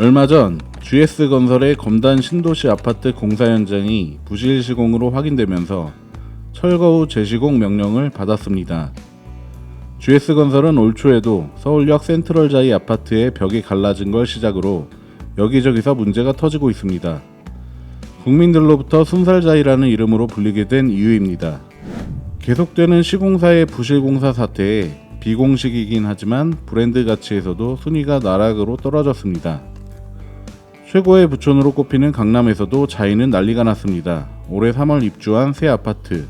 얼마 전 GS건설의 검단 신도시 아파트 공사 현장이 부실 시공으로 확인되면서 철거 후 재시공 명령을 받았습니다. GS건설은 올 초에도 서울역 센트럴 자이 아파트의 벽이 갈라진 걸 시작으로 여기저기서 문제가 터지고 있습니다. 국민들로부터 순살자이라는 이름으로 불리게 된 이유입니다. 계속되는 시공사의 부실공사 사태에 비공식이긴 하지만 브랜드 가치에서도 순위가 나락으로 떨어졌습니다. 최고의 부촌으로 꼽히는 강남에서도 자이는 난리가 났습니다. 올해 3월 입주한 새 아파트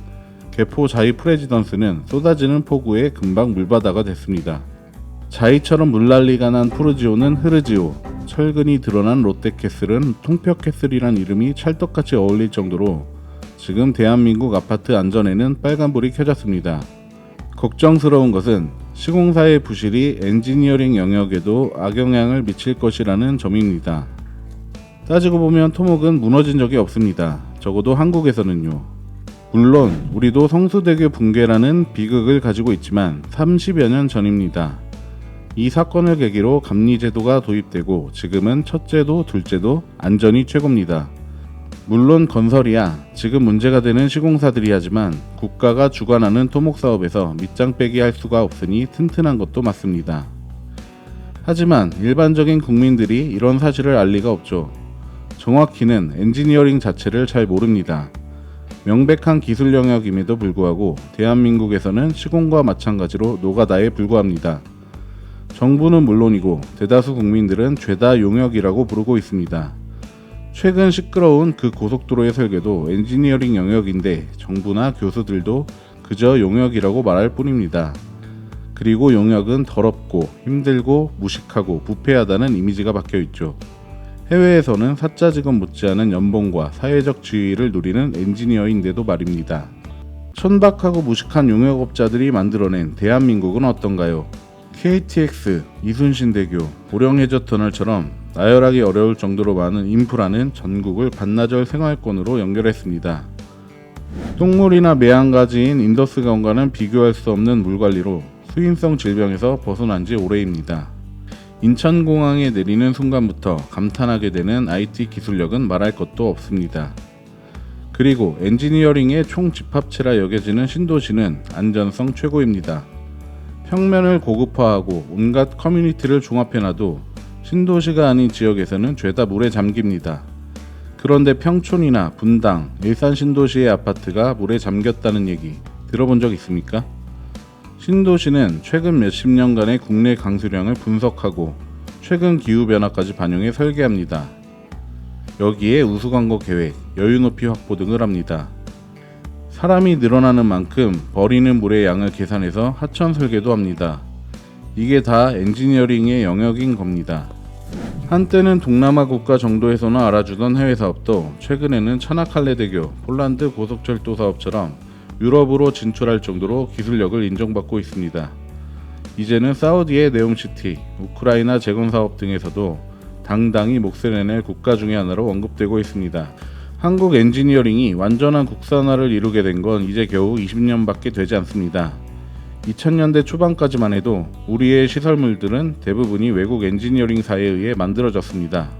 개포 자이 프레지던스는 쏟아지는 폭우에 금방 물바다가 됐습니다. 자이처럼 물난리가 난 푸르지오는 흐르지오, 철근이 드러난 롯데캐슬은 통뼈캐슬이란 이름이 찰떡같이 어울릴 정도로 지금 대한민국 아파트 안전에는 빨간불이 켜졌습니다. 걱정스러운 것은 시공사의 부실이 엔지니어링 영역에도 악영향을 미칠 것이라는 점입니다. 따지고 보면 토목은 무너진 적이 없습니다. 적어도 한국에서는요. 물론 우리도 성수대교 붕괴라는 비극을 가지고 있지만 30여 년 전입니다. 이 사건을 계기로 감리제도가 도입되고 지금은 첫째도 둘째도 안전이 최고입니다. 물론 건설이야 지금 문제가 되는 시공사들이 하지만 국가가 주관하는 토목사업에서 밑장 빼기 할 수가 없으니 튼튼한 것도 맞습니다. 하지만 일반적인 국민들이 이런 사실을 알 리가 없죠. 정확히는 엔지니어링 자체를 잘 모릅니다. 명백한 기술 영역임에도 불구하고 대한민국에서는 시공과 마찬가지로 노가다에 불과합니다. 정부는 물론이고 대다수 국민들은 죄다 용역이라고 부르고 있습니다. 최근 시끄러운 그 고속도로의 설계도 엔지니어링 영역인데 정부나 교수들도 그저 용역이라고 말할 뿐입니다. 그리고 용역은 더럽고 힘들고 무식하고 부패하다는 이미지가 박혀 있죠. 해외에서는 사짜 직원 못지않은 연봉과 사회적 지위를 누리는 엔지니어인데도 말입니다. 천박하고 무식한 용역업자들이 만들어낸 대한민국은 어떤가요? KTX, 이순신대교, 보령해저 터널처럼 나열하기 어려울 정도로 많은 인프라는 전국을 반나절 생활권으로 연결했습니다. 똥물이나 매한가지인 인더스 강과는 비교할 수 없는 물관리로 수인성 질병에서 벗어난 지 오래입니다. 인천공항에 내리는 순간부터 감탄하게 되는 IT 기술력은 말할 것도 없습니다. 그리고 엔지니어링의 총집합체라 여겨지는 신도시는 안전성 최고입니다. 평면을 고급화하고 온갖 커뮤니티를 종합해놔도 신도시가 아닌 지역에서는 죄다 물에 잠깁니다. 그런데 평촌이나 분당, 일산 신도시의 아파트가 물에 잠겼다는 얘기 들어본 적 있습니까? 신도시는 최근 몇십 년간의 국내 강수량을 분석하고 최근 기후변화까지 반영해 설계합니다. 여기에 우수광고 계획, 여유 높이 확보 등을 합니다. 사람이 늘어나는 만큼 버리는 물의 양을 계산해서 하천 설계도 합니다. 이게 다 엔지니어링의 영역인 겁니다. 한때는 동남아 국가 정도에서나 알아주던 해외 사업도 최근에는 차나칼레 대교, 폴란드 고속철도 사업처럼 유럽으로 진출할 정도로 기술력을 인정받고 있습니다. 이제는 사우디의 네옴시티, 우크라이나 재건 사업 등에서도 당당히 내낼 국가 중의 하나로 언급되고 있습니다. 한국 엔지니어링이 완전한 국산화를 이루게 된 건 이제 겨우 20년밖에 되지 않습니다. 2000년대 초반까지만 해도 우리의 시설물들은 대부분이 외국 엔지니어링사에 의해 만들어졌습니다.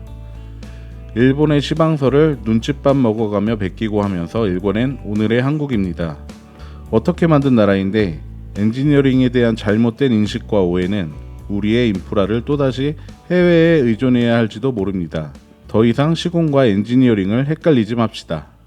일본의 시방서를 눈칫밥 먹어가며 베끼고 하면서 일본엔 오늘의 한국입니다. 어떻게 만든 나라인데 엔지니어링에 대한 잘못된 인식과 오해는 우리의 인프라를 또다시 해외에 의존해야 할지도 모릅니다. 더 이상 시공과 엔지니어링을 헷갈리지 맙시다.